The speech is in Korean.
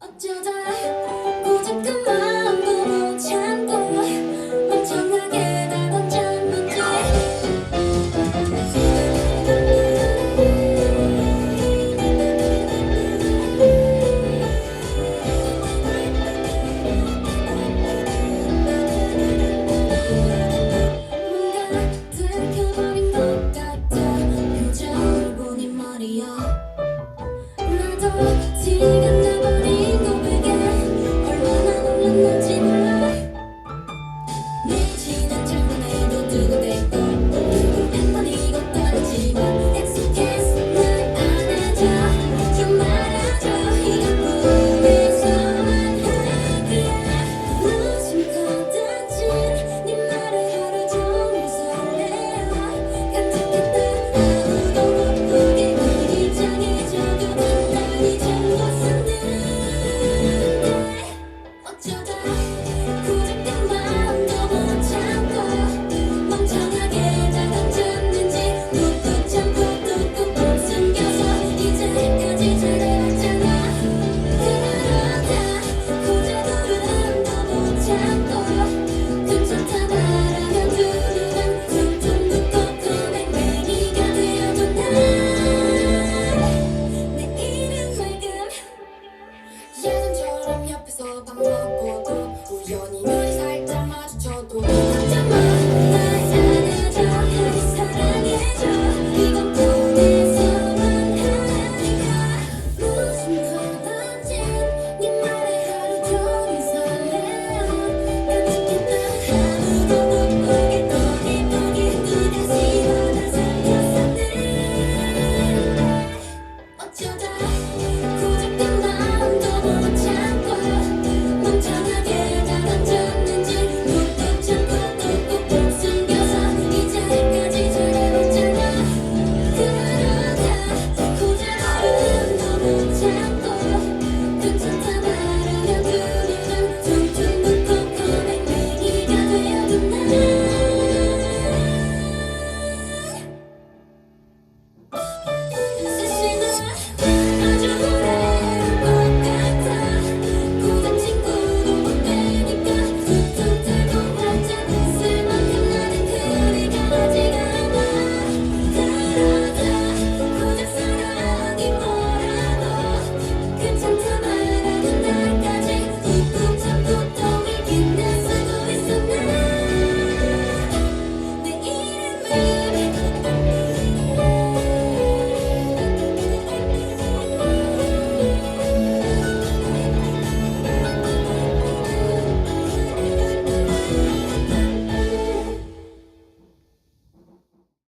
어쩌다 고집한 마음도 못 참고 멍청하게 다 던졌는지. 뭔가 들켜버린 같아. 그저 보니 말이야 지금 need to